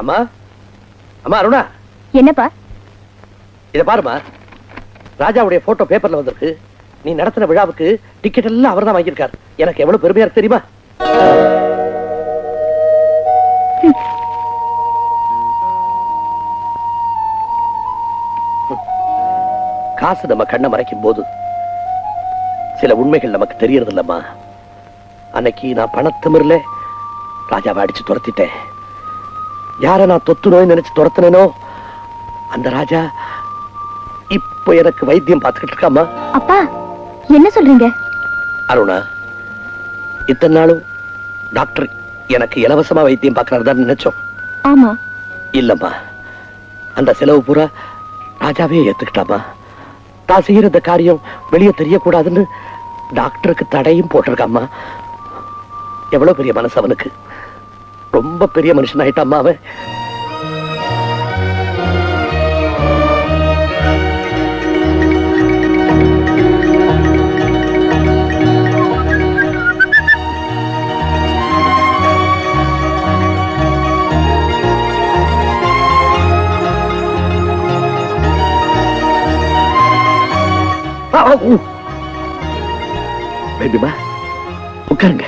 அம்மா? அம்மா அருணா. என்னப்பா? இத பாருமா ராஜாவுடைய போட்டோ பேப்பர்ல வந்திருக்கு. நீ நடத்தின விழாவுக்கு டிக்கெட் எல்லாம் அவர்தான் வாங்கியிருக்கார். எனக்கு எவ்வளவு பெருமையா இருக்கு தெரியுமா? காசு நம்ம கண்ணை மறைக்கும் போது சில உண்மைகள் நமக்கு தெரியறது இல்லம்மா அன்னைக்கு நான் பணத்திமிர்ல ராஜாவை அடிச்சு துரத்திட்டேன். யார நான் தொத்து நோய் நினைச்சு துரத்துனேனோ? அந்த ராஜா இப்போ எனக்கு வைத்தியம் பார்த்துக்கிட்டு இருக்காமா அப்பா என்ன சொல்றீங்க? அருணா இத்தனை நாளும் டாக்டர் எனக்கு இலவசமா வைத்தியம் பார்க்கறதா நினைச்சோம். ஆமா. இல்லம்மா அந்த செலவு பூரா ராஜாவே ஏத்துக்கிட்டாமா தான் செய்யற இந்த காரியம் வெளியே தெரியக்கூடாதுன்னு டாக்டருக்கு தடையும் போட்டிருக்காம்மா. எவ்வளவு பெரிய மனசு அவனுக்கு. ரொம்ப பெரிய மனுஷன் ஆயிட்டாம்மா அவன் பேபிமா உட்காருங்க.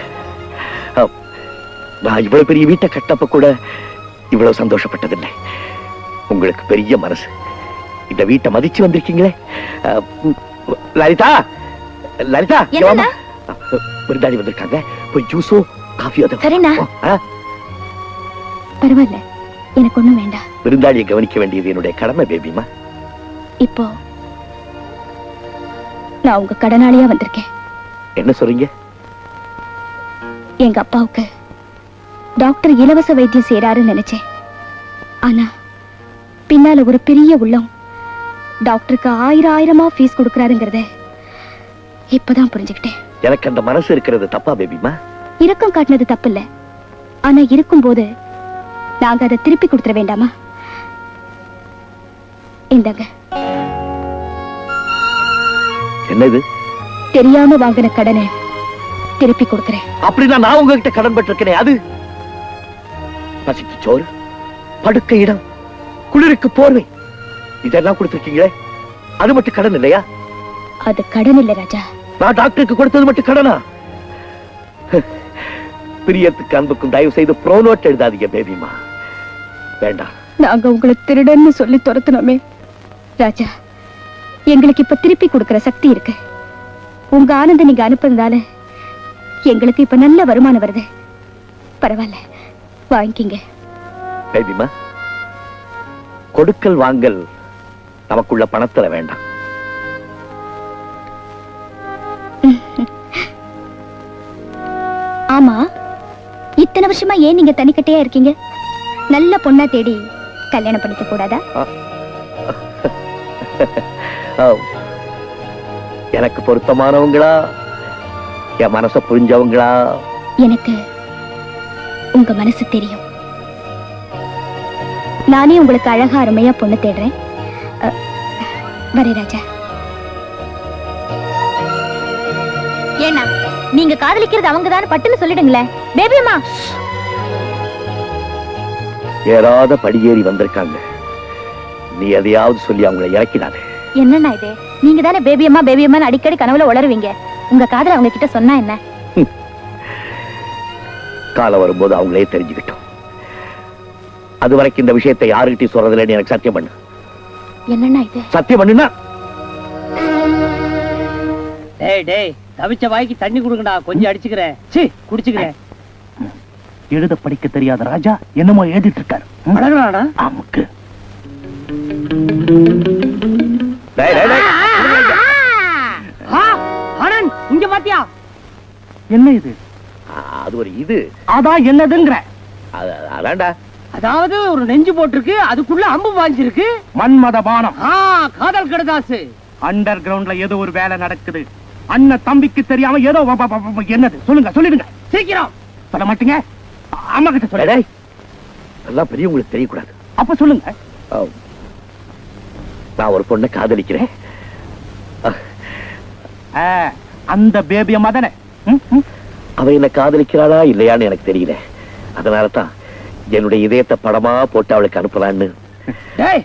நான் இவ்வளவு பெரிய வீட்டை கட்டப்ப கூட இவ்வளவு சந்தோஷப்பட்டதில்லை. உங்களுக்கு பெரிய மனசு. இந்த வீட்டை மதிச்சு வந்திருக்கீங்களே. லலிதா லலிதா விருந்தாளி வந்திருக்காங்க. போய் ஜூஸோ காஃபியோ. பரவாயில்ல. எனக்கு ஒண்ணும் வேண்டாம். விருந்தாளியை கவனிக்க வேண்டியது என்னுடைய கடமை பேபிமா. இப்போ நான் உங்க கடனாளியா வந்திருக்கேன். என்ன சொல்றீங்க? எங்க அப்பாவுக்கு டாக்டர் இலவச வைத்தியம் செய்யறாருன்னு நினைச்சேன். ஆனா பின்னால ஒரு பெரிய உள்ளம். டாக்டருக்கு ஆயிரம் ஆயிரமா ஃபீஸ் கொடுக்கறாருங்கிறத இப்பதான் புரிஞ்சுக்கிட்டேன். எனக்கு அந்த மனசு இருக்கிறது தப்பா பேபிமா? இரக்கம் காட்டினது தப்பில்ல. ஆனா இருக்கும்போது நாங்க அதை திருப்பி கொடுத்துட வேண்டாமா? இந்தாங்க. என்ன இது தெரியாம வாங்கின கடனை திருப்பி கொடுக்கறேன். அப்படின்னா நான் உங்ககிட்ட கடன் பட்டிருக்கிறேன் அது? பசிக்கு சோறு படுக்க இடம் குளிருக்கு போர்வை. இதெல்லாம் கொடுத்திருக்கீங்களே? அது மட்டும் கடன் இல்லையா? அது கடன் இல்ல ராஜா. நான் டாக்டருக்கு கொடுத்தது மட்டும் கடனா? பிரியத்துக்கு அன்புக்கும் தயவு செய்து ப்ரோனோட் எழுதாதீங்க பேபிமா. வேண்டாம். நாங்க உங்களை திருடன்னு சொல்லி துரத்துனோமே. ராஜா எங்களுக்கு இப்ப திருப்பி கொடுக்கிற சக்தி இருக்கு. உங்க ஆனந்தம் நீங்க அனுப்புறதால எங்களுக்கு இப்ப நல்ல வருமானம் வருது. பரவாயில்ல. வாங்கிக்கிங்க. பேபிமா கொடுக்கல் வாங்கல் நமக்குள்ள பணத்துல வேண்டாம். ஆமா இத்தனை வருஷமா ஏன் நீங்க தனிக்கட்டையா இருக்கீங்க? நல்ல பொண்ணா தேடி கல்யாணம் பண்ணிக்க கூடாதா? எனக்கு பொருத்தமானவங்களா என் மனச புரிஞ்சவங்களா? எனக்கு உங்க மனசு தெரியும். நானே உங்களுக்கு அழகா அருமையா பொண்ணு தேடுறேன். வரே ராஜா. ஏன்னா நீங்க காதலிக்கிறது அவங்க தான் பட்டுன்னு சொல்லிடுங்களேன். பேபி அம்மா. ஏறாத படியேறி வந்திருக்காங்க. நீ எதையாவது சொல்லி அவங்கள இறக்கினாரு என்னண்ணா இது? நீங்க தானே பேபி அம்மா பேபி அம்மான்னு அடிக்கடி கனவுல உளருவீங்க உங்க காதல அவங்க கிட்ட சொன்னா என்ன? காலம் வரும்போது அவங்களே தெரிஞ்சுக்கிட்டோம். அது வரைக்கும் இந்த விஷயத்தை யாருகிட்டயும் சொல்றதில்லைன்னு எனக்கு சத்தியம் பண்ணு. என்னண்ணா இது? சத்தியம் பண்ணுனா டேய் டேய் தவிச்ச வாய்க்கு தண்ணி குடுங்கடா கொஞ்சம் அடிச்சுக்கிறேன். சி குடிச்சுக்கிறேன். எழுத படிக்க தெரியாத ராஜா என்னமோ எழுதிட்டு இருக்காரு ம்? அழகலாடா ஆமுக்கு. டேய், டேய், டேய். ஆனந்த் இங்க பாத்தியா? என்ன இது? அது ஒரு இது. அதான் என்னதுங்கிற. அது- அதான்டா அதாவது ஒரு நெஞ்சு போட்டிருக்கு அதுக்குள்ள அம்பு பாஞ்சிருக்கு மன்மத பானம். ஆ காதல் கடதாசு. அண்டர் கிரவுண்ட்ல ஏதோ ஒரு வேலை நடக்குது. அண்ணன் தம்பிக்கு தெரியாம ஏதோ என்னது? சொல்லுங்க சொல்லிடுங்க. சீக்கிரம். சொல்ல மாட்டீங்க? அம்மா கிட்ட சொல்ல டேய். அதெல்லாம் பெரியவங்களுக்கு தெரியக்கூடாது. அப்ப சொல்லுங்க. நான் ஒரு பொண்ணை காதலிக்கிறேன். ஆ, அந்த பேபி அம்மா தானே. அவ என்ன காதலிக்கிறாளா இல்லையான்னு எனக்கு தெரியல. அதனால தான் என்னுடைய இதயத்தை படமா போட்டு அவளுக்கு அனுப்பலான்னு. டேய்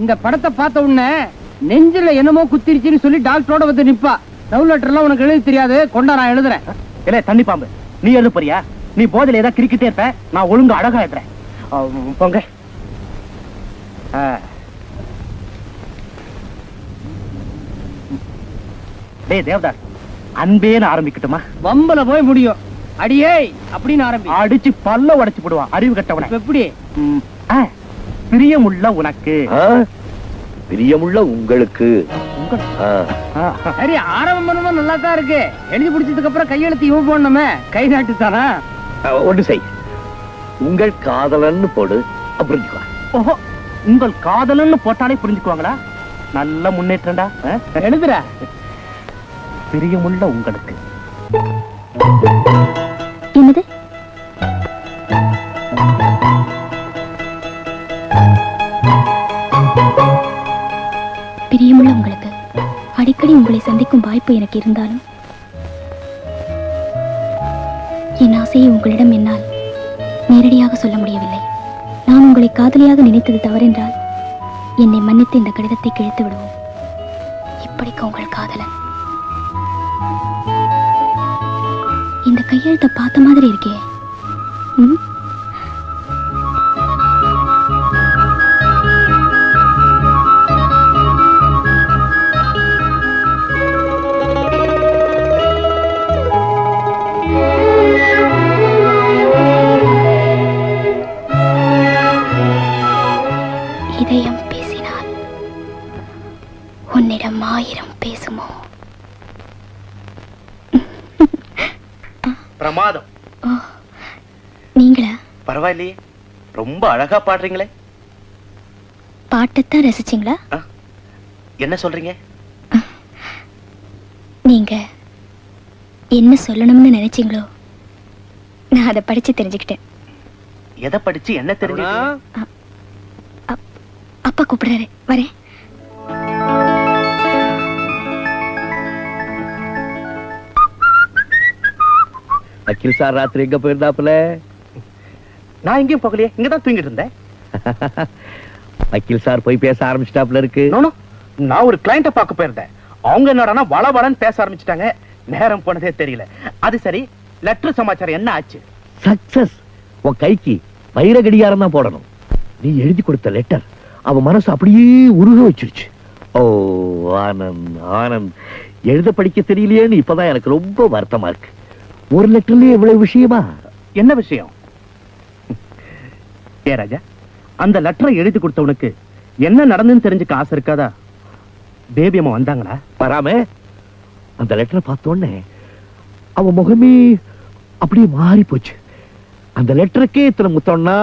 இந்த படத்தை பார்த்த உடனே நெஞ்சில என்னமோ குத்திருச்சுன்னு சொல்லி டாக்டரோட வந்து நிப்பா. லவ் லெட்டர் எல்லாம் உனக்கு எழுத தெரியாது. கொண்டா நான் எழுதுறேன். இல்ல தண்ணி பாம்பு. நீ எழுத போறியா நீ போதையில ஏதாவது கிரிக்கிட்டே இருப்ப? நான் ஒழுங்கா அழகா எழுதுறேன் போங்க. டேய் தேவதாஸ் அன்பேன்னு ஆரம்பிக்கட்டுமா? வம்பல போய் முடியும். அடியே அப்படின்னு ஆரம்பி. அடிச்சு பல்ல உடைச்சு போடுவான். அறிவு கட்டவன. எப்படி? பிரியமுள்ள உனக்கு? பிரியமுள்ள உங்களுக்கு. சரி ஆரம்பம் பண்ணும்போது நல்லா தான் இருக்கு. எழுதி பிடிச்சதுக்கு அப்புறம் கையெழுத்து இவன் போடணுமே. கை நாட்டு தானா ஒண்ணு செய். உங்கள் காதலன்னு போடு புரிஞ்சுக்கோ. ஓஹோ உங்கள் காதலன்னு போட்டாலே புரிஞ்சுக்குவாங்களா? நல்ல முன்னேற்றம்டா? எழுதுற பிரியமுள்ள உங்களுக்கு. என்னது? பிரியமுள்ள உங்களுக்கு. அடிக்கடி உங்களை சந்திக்கும் வாய்ப்பு எனக்கு இருந்தாலும் என் ஆசையை உங்களிடம் என்னால் நேரடியாக சொல்ல முடியவில்லை. நான் உங்களை காதலியாக நினைத்தது தவறென்றால் என்னை மன்னித்து இந்த கடிதத்தை கிழித்து விடுவோம். இப்படிக்கு உங்கள் காதலன். கையெழுத்தை பார்த்த மாதிரி இருக்கே ம்? பரவாயில்லையே. ரொம்ப அழகா பாடுறீங்களே. பாட்டைத்தான் ரசிச்சிங்களா? என்ன சொல்றீங்க? நீங்க என்ன சொல்லணும்னு நினைச்சீங்களோ நான் அதை படிச்சு தெரிஞ்சுக்கிட்டேன். எதை படிச்சு என்ன தெரிஞ்சு அப்பா கூப்பிடுறாரு. வரேன். அகில் சார் ராத்திரி எங்க போயிருந்தாப்புல? நான் எங்கேயும் போகலையே இங்கதான் தூங்கிட்டு இருந்தேன். வக்கீல் சார் போய் பேச ஆரம்பிச்சிட்டாப்புல இருக்கு. நான் ஒரு கிளைண்ட பார்க்க போயிருந்தேன். அவங்க என்னடானா வள வளன்னு பேச ஆரம்பிச்சிட்டாங்க. நேரம் போனதே தெரியல. அது சரி லெட்டர் சமாச்சாரம் என்ன ஆச்சு? சக்சஸ் உன் கைக்கு வைர கடிகாரம் தான் போடணும். நீ எழுதி கொடுத்த லெட்டர் அவ மனசு அப்படியே உருக வச்சிருச்சு. ஓ ஆனந்த் ஆனந்த். எழுத படிக்க தெரியலையேன்னு இப்பதான் எனக்கு ரொம்ப வருத்தமா இருக்கு. ஒரு லெட்டர்லயே இவ்வளவு விஷயமா? என்ன விஷயம்? ஏ ராஜா அந்த லெட்டரை எழுதி கொடுத்தவனுக்கு என்ன நடந்துன்னு தெரிஞ்சுக்க ஆசை இருக்காதா? பேபி அம்மா வந்தாங்களா? வராம. அந்த லெட்டரை பார்த்த உடனே அவ முகமே அப்படியே மாறி போச்சு. அந்த லெட்டருக்கே இத்தனை முத்தம்னா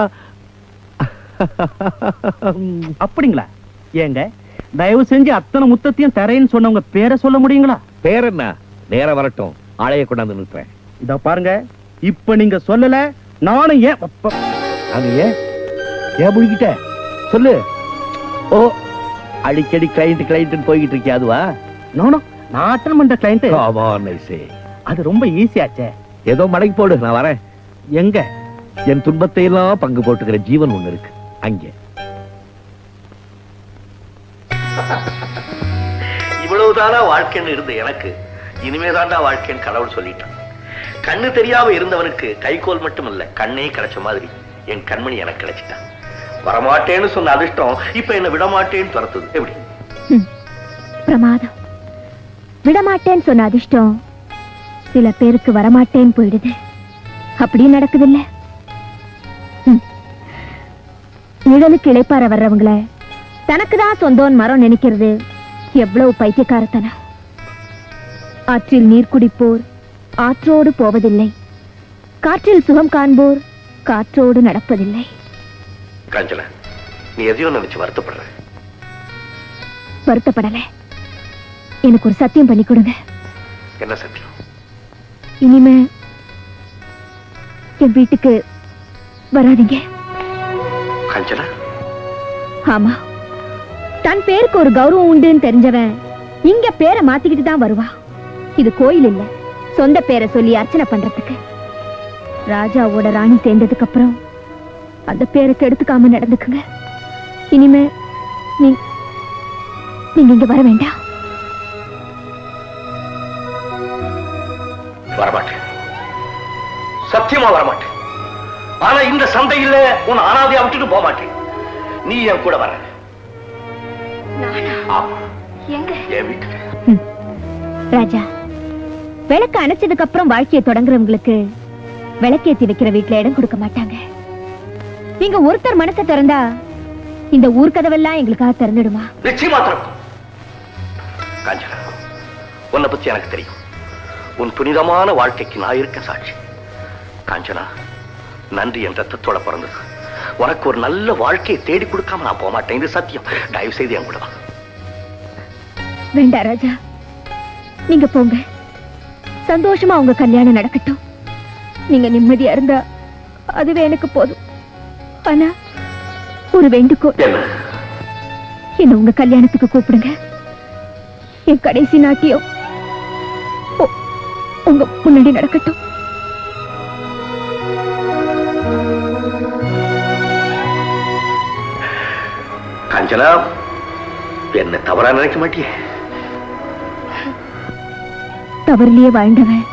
அப்படிங்களா? ஏங்க தயவு செஞ்சு அத்தனை முத்தத்தையும் தரேன்னு சொன்னவங்க பேரை சொல்ல முடியுங்களா? பேர் என்ன? நேரம் வரட்டும். ஆளைய கொண்டாந்து நிற்பேன் இத பாருங்க இப்ப நீங்க சொல்லல நானும் ஏன் அது ஏன்? ஏன் முழுகிட்ட சொல்லு. ஓ அடிக்கடி கிளைண்ட் கிளைண்ட் போய்கிட்டு இருக்கியா அதுவா? No, no. நான் அட்டன் பண்ற கிளைண்ட் I say. அது ரொம்ப ஈஸியாச்சே ஏதோ மடக்கி போடு நான் வரேன். எங்க? என் துன்பத்தை எல்லாம் பங்கு போட்டுக்கிற ஜீவன் ஒண்ணு இருக்கு. அங்கே. இவ்வளவுதானா வாழ்க்கைன்னு இருந்த எனக்கு. இனிமேதான்டா வாழ்க்கைன்னு கடவுள் சொல்லிட்டான். கண்ணு தெரியாம இருந்தவனுக்கு கைகோல் மட்டும் இல்ல கண்ணே கிடைச்ச மாதிரி என் கண்மணி எனக்கு கிடைச்சிட்டான். வரமாட்டேன்னு சொன்ன அதிர்ஷ்டம் இப்ப என்ன விடமாட்டேன்னு துரத்துது. எப்படி? பிரமாதம். விடமாட்டேன்னு சொன்ன அதிர்ஷ்டம் சில பேருக்கு வரமாட்டேன்னு போயிடுது. அப்படியும் நடக்குது இல்ல நிழலுக்கு இழைப்பார வர்றவங்கள தனக்குதான் தான் மரம் நினைக்கிறது எவ்வளவு பைத்தியக்காரத்தனம். ஆற்றில் நீர் குடிப்போர் ஆற்றோடு போவதில்லை. காற்றில் சுகம் காண்போர் காற்றோடு நடப்பதில்லை. காஞ்சனா நீ எதையோ நினைச்சு வருத்தப்படுற. வருத்தப்படல. எனக்கு ஒரு சத்தியம் பண்ணி கொடுங்க. என்ன சத்தியம்? இனிமே என் வீட்டுக்கு வராதீங்க. காஞ்சனா? ஆமா. தன் பேருக்கு ஒரு கௌரவம் உண்டுன்னு தெரிஞ்சவன் இங்க பேரை மாத்திக்கிட்டு தான் வருவா. இது கோயில் இல்ல. சொந்த பேரை சொல்லி அர்ச்சனை பண்றதுக்கு. ராஜாவோட ராணி சேர்ந்ததுக்கு அப்புறம் அந்த பேரை கெடுத்துக்காம நடந்துக்குங்க. இனிமே நீ நீங்க இங்க வர வேண்டாம் வரமாட்டேன். சத்தியமா வரமாட்டேன். ஆனா இந்த சந்தையில உன் அனாதையா விட்டுட்டு போக மாட்டேன். நீ என் கூட வர. ராஜா விளக்கு அணைச்சதுக்கு அப்புறம் வாழ்க்கையை தொடங்குறவங்களுக்கு விளக்கேத்தி வைக்கிற வீட்டுல இடம் கொடுக்க மாட்டாங்க. நீங்க ஒருத்தர் மனசை திறந்தா இந்த ஊர் கதவெல்லாம் எங்களுக்காக திறந்துடுமா? நிச்சயமா திறக்கும் காஞ்சனா உன்னை பத்தி எனக்கு தெரியும். உன் புனிதமான வாழ்க்கைக்கு நான் இருக்க சாட்சி. காஞ்சனா நன்றி என் ரத்தத்தோட பிறந்தது. உனக்கு ஒரு நல்ல வாழ்க்கையை தேடி கொடுக்காம நான் போக மாட்டேன் இது சத்தியம். தயவு செய்து என் கூட வேண்டாம் ராஜா. நீங்க போங்க. சந்தோஷமா உங்க கல்யாணம் நடக்கட்டும். நீங்க நிம்மதியா இருந்தா அதுவே எனக்கு போதும். ஆனா ஒரு வேண்டுகோள். என்ன? உங்க கல்யாணத்துக்கு கூப்பிடுங்க. என் கடைசி நாட்டியம். உங்க முன்னாடி நடக்கட்டும். காஞ்சனா என்ன தவறா நினைக்க மாட்டியே? தவறுலயே வாழ்ந்தவன்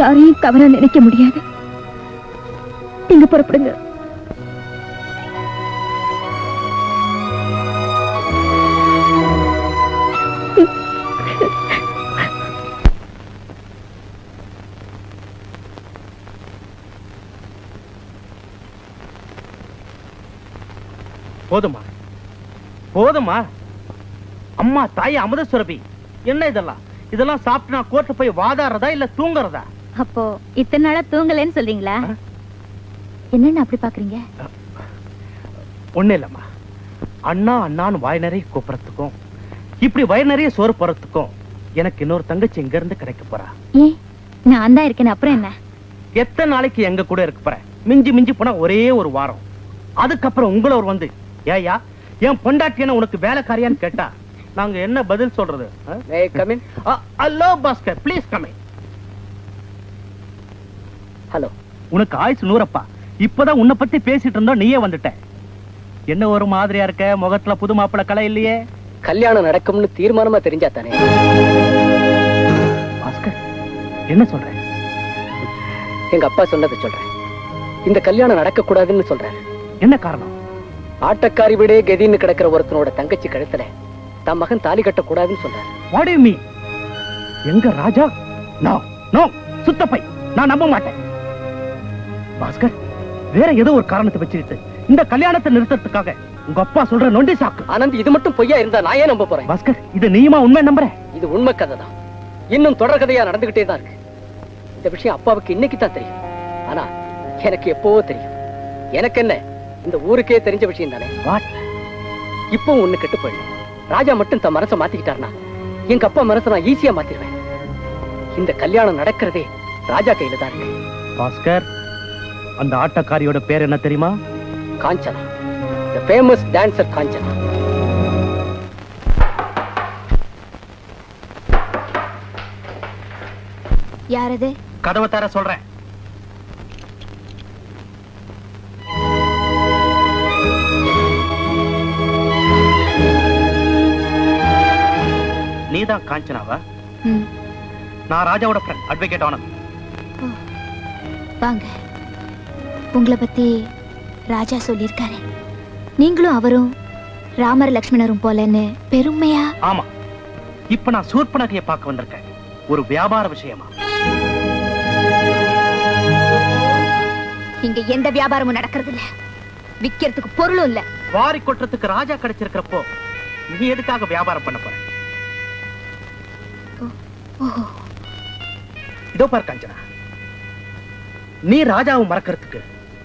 யாரையும் தவறா நினைக்க முடியாது. நீங்க புறப்படுங்க. போதுமா? போதுமா? அம்மா தாய் அமுத சுரபி. என்ன இதெல்லாம்? இதெல்லாம் சாப்பிட்டு நான் கோர்ட்டு போய் வாதாடுறதா இல்ல தூங்குறதா? அப்போ இத்தனை நாளா தூங்கலன்னு சொல்றீங்களா? என்னன்னு அப்படி பாக்குறீங்க? ஒண்ணு இல்லம்மா. அண்ணா அண்ணான்னு வாய் நிறைய கூப்பிடறதுக்கும் இப்படி வயிறு நிறைய சோறு போறதுக்கும் எனக்கு இன்னொரு தங்கச்சி இங்க இருந்து கிடைக்க போறா. நான் தான் இருக்கேன். அப்புறம் என்ன? எத்தனை நாளைக்கு எங்க கூட இருக்க போற? மிஞ்சி மிஞ்சி போனா ஒரே ஒரு வாரம். அதுக்கப்புறம் உங்களை ஒரு வந்து ஏயா என் பொண்டாட்டியான உனக்கு வேலைக்காரியான்னு கேட்டா நாங்க என்ன பதில் சொல்றது? Hello Bhaskar please coming hello உனக்கு ஆயுசு நூறப்பா. இப்பதான் உன்னை பத்தி பேசிட்டு இருந்தோம் நீயே வந்துட்ட. என்ன ஒரு மாதிரியா இருக்க? முகத்துல புது மாப்பிள கலை இல்லையே? கல்யாணம் நடக்கும்னு தீர்மானமா தெரிஞ்சா தானே? பாஸ்கர் என்ன சொல்ற? எங்க அப்பா சொன்னதை சொல்றேன். இந்த கல்யாணம் நடக்க கூடாதுன்னு சொல்றேன். என்ன காரணம்? ஆட்டக்காரி விடே கதின்னு கிடக்கிற ஒருத்தனோட தங்கச்சி கழுத்துல தன் மகன் தாலி கட்ட கூடாதுன்னு சொல்றாரு வாட் மீன் எங்க ராஜா? No no சுத்தப்பை. நான் நம்ப மாட்டேன். பாஸ்கர் வேற ஏதோ ஒரு காரணத்தை வச்சுக்கிட்டு இந்த கல்யாணத்தை நிறுத்தறதுக்காக உங்க அப்பா சொல்ற நொண்டி சாக்கு. ஆனந்த் இது மட்டும் பொய்யா இருந்தா நான் ஏன் நம்ப போறேன்? பாஸ்கர் இது நீயுமா உண்மை நம்புற? இது உண்மை கதை தான் இன்னும் தொடர் கதையா நடந்துகிட்டே தான் இருக்கு. இந்த விஷயம் அப்பாவுக்கு இன்னைக்கு தான் தெரியும். ஆனா எனக்கு எப்பவோ தெரியும். எனக்கு என்ன? இந்த ஊருக்கே தெரிஞ்ச விஷயம் தானே? வாட் இப்போ ஒண்ணு கெட்டு போயிடும். ராஜா மட்டும் தன் மனசை மாத்திக்கிட்டாருனா எங்க அப்பா மனசை நான் ஈஸியா மாத்திடுவேன் இந்த கல்யாணம் நடக்கிறதே ராஜா கையில தான் இருக்கு. பாஸ்கர் அந்த ஆட்டக்காரியோட பேர் என்ன தெரியுமா? Kanchana. The famous dancer Kanchana. யாரது? கதவை தர சொல்றேன். நீதான் காஞ்சனாவா? நான் ராஜாவோட ஃப்ரெண்ட் அட்வொகேட் ஆனந்த் வாங்க. உங்களை பத்தி ராஜா சொல்லியிருக்காரு. நீங்களும் அவரும் ராமர் லக்ஷ்மணரும் போலன்னு பெருமையா? ஆமா. இப்ப நான் சூர்பனகையை பார்க்க வந்திருக்கேன். ஒரு வியாபார விஷயமா? இங்க எந்த வியாபாரமும் நடக்கிறது இல்ல விக்கிறதுக்கு பொருளும் இல்ல. வாரி கொட்டுறதுக்கு ராஜா கிடைச்சிருக்கிறப்போ நீ எதுக்காக வியாபாரம் பண்ண போற? இதோ பார் காஞ்சனா. நீ ராஜாவை மறக்கிறதுக்கு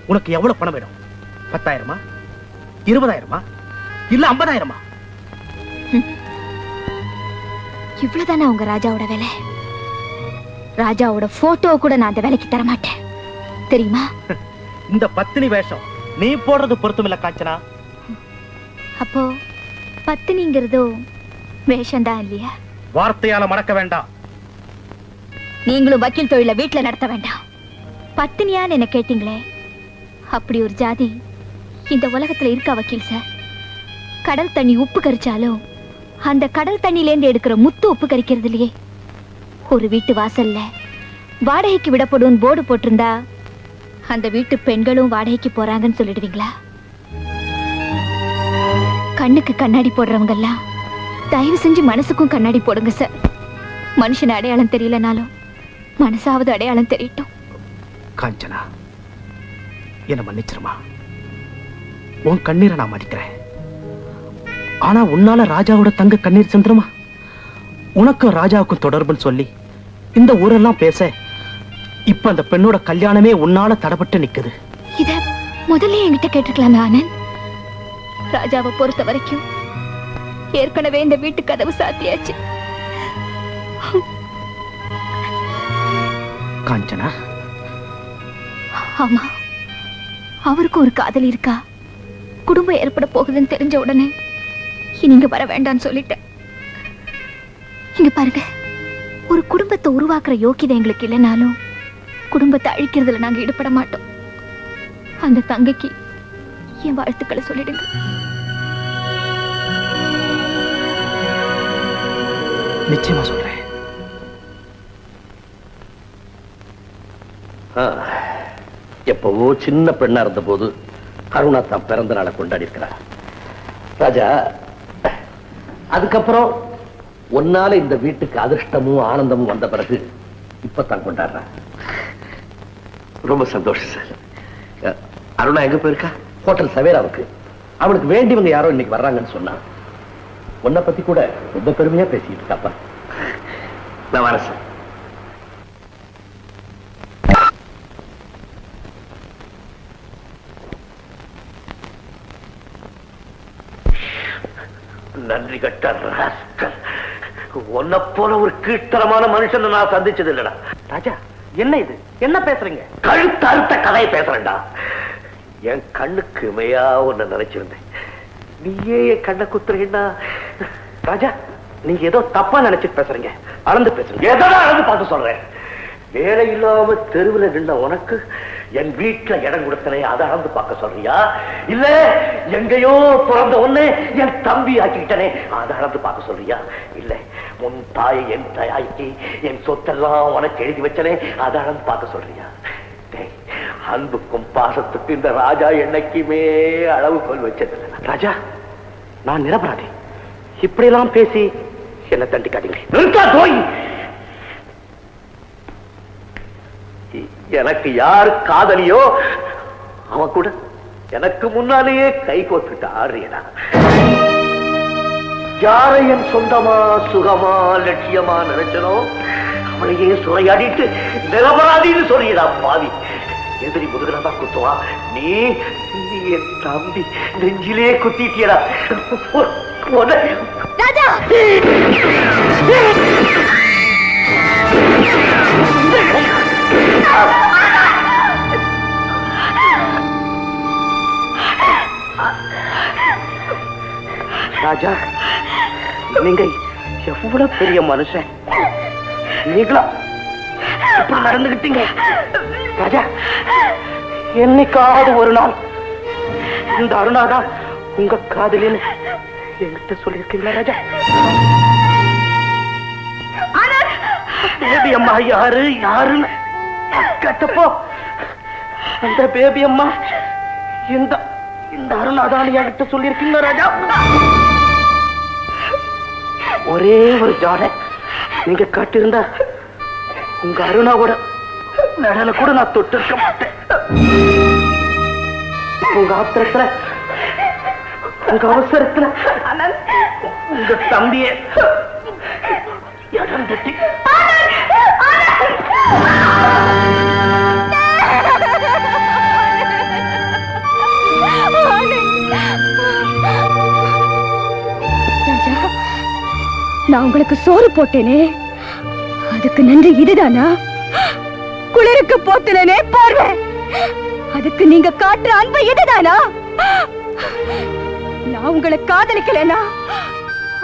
உனக்கு எவ்வளவு பணம் வேணும்? பத்தாயிரமா? இருபதாயிரமா? இல்ல ஐம்பதாயிரமா? இவ்வளவுதானே உங்க ராஜாவோட வேலை? ராஜாவோட போட்டோ கூட நான் அந்த வேலைக்கு தர மாட்டேன் தெரியுமா? இந்த பத்தினி வேஷம் நீ போடுறது பொருத்தமில்ல காஞ்சனா. அப்போ பத்தினிங்கிறதோ வேஷம்தான் இல்லையா? வார்த்தையால மறக்க வேண்டாம். நீங்களும் வக்கீல் தொழில வீட்டுல நடத்த வேண்டாம். பத்தினியான்னு என்ன கேட்டீங்களே? அப்படி ஒரு ஜாதி இந்த உலகத்துல இருக்கா வக்கீல் சார்? கடல் தண்ணி உப்பு கரிச்சாலும் அந்த கடல் தண்ணியிலேருந்து எடுக்கிற முத்து உப்பு கரிக்கிறது இல்லையே? ஒரு வீட்டு வாசல்ல வாடகைக்கு விடப்படும் போர்டு போட்டிருந்தா அந்த வீட்டு பெண்களும் வாடகைக்கு போறாங்கன்னு சொல்லிடுவீங்களா? கண்ணுக்கு கண்ணாடி போடுறவங்க எல்லாம் தயவு செஞ்சு மனசுக்கும் கண்ணாடி போடுங்க சார். மனுஷன் அடையாளம் தெரியலனாலும் மனசாவது அடையாளம் தெரியட்டும். காஞ்சனா என்ன மன்னிச்சிருமா? உன் கண்ணீரை நான் மதிக்கிறேன். ஆனா உன்னால ராஜாவோட தங்க கண்ணீர் சிந்துருமா? உனக்கும் ராஜாவுக்கும் தொடர்புன்னு சொல்லி இந்த ஊரெல்லாம் பேச இப்ப அந்த பெண்ணோட கல்யாணமே உன்னால தடப்பட்டு நிக்குது. இத முதல்ல என்கிட்ட கேட்டிருக்கலாமே ஆனந்த். ராஜாவை பொறுத்த வரைக்கும் ஏற்கனவே இந்த வீட்டு கதவு சாத்தியாச்சு. காஞ்சனா? ஆமா. அவருக்கும் ஒரு காதல் இருக்கா? குடும்பம் ஏற்பட போகுதுன்னு தெரிஞ்ச உடனே நீங்க வர வேண்டாம்னு சொல்லிட்டேன். இங்க பாருங்க. ஒரு குடும்பத்தை உருவாக்குற யோக்கியதை எங்களுக்கு இல்லைனாலும் குடும்பத்தை அழிக்கிறதுல நாங்க ஈடுபட மாட்டோம். அந்த தங்கைக்கு என் வாழ்த்துக்களை சொல்லிடுங்க. நிச்சயமா சொல்றேன். எப்பவோ சின்ன பெண்ணா இருந்த போது அருணா தான் பிறந்த நாளை கொண்டாடி இருக்கிறா ராஜா அதுக்கப்புறம் ஒன்னால இந்த வீட்டுக்கு அதிர்ஷ்டமும் ஆனந்தமும் வந்த பிறகு இப்பதான் கொண்டாடுறா. ரொம்ப சந்தோஷம் சார். அருணா எங்க போயிருக்கா? ஹோட்டல் சவேராவுக்கு. அவனுக்கு வேண்டியவங்க யாரோ இன்னைக்கு வர்றாங்கன்னு சொன்னான் உன்னை பத்தி கூட ரொம்ப பெருமையா பேசிட்டு இருக்காப்பா. நான் வரேன் சார். நன்றி கட்ட ராஸ்கல். உன்னை போல ஒரு கீழ்த்தரமான மனுஷனை நான் சந்திச்சது இல்லடா. ராஜா என்ன இது? என்ன பேசுறீங்க? கழுத்து அறுத்த கதையை பேசுறேன்டா. என் கண்ணுக்கு மையா ஒன்னு நினைச்சிருந்தேன். நீயே என் கண்ணை குத்துறீன்னா? ராஜா நீங்க ஏதோ தப்பா நினைச்சிட்டு பேசுறீங்க. அளந்து பேசுறீங்க. எதனா அளந்து பார்த்து சொல்றேன்? வேலை இல்லாம தெருவில் நின்ன உனக்கு என் வீட்டுல இடம் கொடுத்தனே அதை அளந்து பார்க்க சொல்றியா? இல்ல எங்கேயோ பிறந்த ஒண்ணு என் தம்பி ஆக்கிக்கிட்டனே அதை அளந்து பார்க்க சொல்றியா? இல்ல உன் தாயை என் தாய்க்கு என் சொத்தெல்லாம் உனக்கு எழுதி வச்சனே அதை அளந்து பார்க்க சொல்றியா? அன்புக்கும் பாசத்துக்கும் இந்த ராஜா என்னைக்குமே அளவுகோல் வச்சது ராஜா நான் நிரபராதி இப்படியெல்லாம் பேசி என்ன தண்டிக்காதீங்க எனக்கு யார் காதலியோ அவன் கூட எனக்கு முன்னாலேயே கை கோத்துட்டு ஆடுறியடா யாரை என் சொந்தமா சுகமா லட்சியமா நினைச்சனோ அவளையே சுரையாடிட்டு நிரபராதின்னு சொல்லியடா பாவி. எதிரி முதுகுல குத்துவா. நீ நீ என் தம்பி நெஞ்சிலே குத்திட்டியடா. ராஜா! ராஜா நீங்க எவ்வளவு பெரிய மனுஷன்? நீங்களா? இப்படி நடந்துகிட்டீங்க? ராஜா என்னைக்காவது ஒரு நாள்? இந்த அருணாதான் உங்க காதலின்னு என்கிட்ட சொல்லியிருக்கீங்களா ராஜா? பேபி அம்மா யாரு? யாருன்னு கேட்டப்போ அந்த பேபி அம்மா இந்த இந்த அருணாதான் என்கிட்ட சொல்லியிருக்கீங்களா ராஜா? ஒரே ஒரு ஜாடை. நீங்க காட்டியிருந்தா உங்க அருணாவோட நடன கூட நான் தொட்டு இருக்க மாட்டேன். உங்க ஆத்திரத்துல உங்க அவசரத்துல உங்க தம்பிய இடம் தட்டி நான் உங்களுக்கு சோறு போட்டேனே. அதுக்கு நன்றி இதுதானா? குளிருக்கு போத்துலனே போர்வை. அதுக்கு நீங்க காட்டுற அன்பு இதுதானா? நான் உங்களை காதலிக்கலனா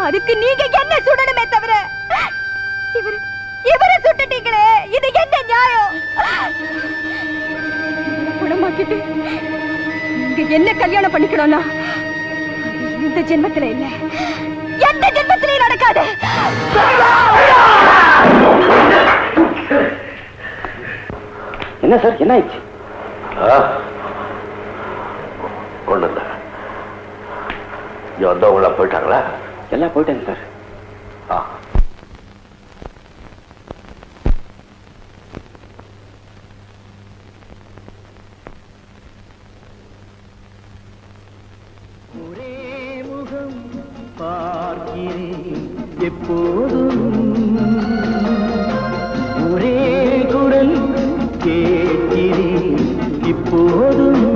அதுக்கு நீங்க என்ன சுடணுமே தவிர இவரு இவரை சுட்டுட்டீங்களே இது என்ன நியாயம்? குணமாக்கிட்டு நீங்க என்ன கல்யாணம் பண்ணிக்கணும்னா இந்த ஜென்மத்துல இல்லை. எந்த ஜென்மத்திலையும் நடக்காது. என்ன சார் என்ன ஆயிடுச்சு? ஒண்ணு இல்ல. இங்க வந்தவங்களா போயிட்டாங்களா? எல்லாம் போயிட்டாங்க சார். ஆ. எப்போதும் ஒரே குரல் கேட்கிறேன் இப்போதும்.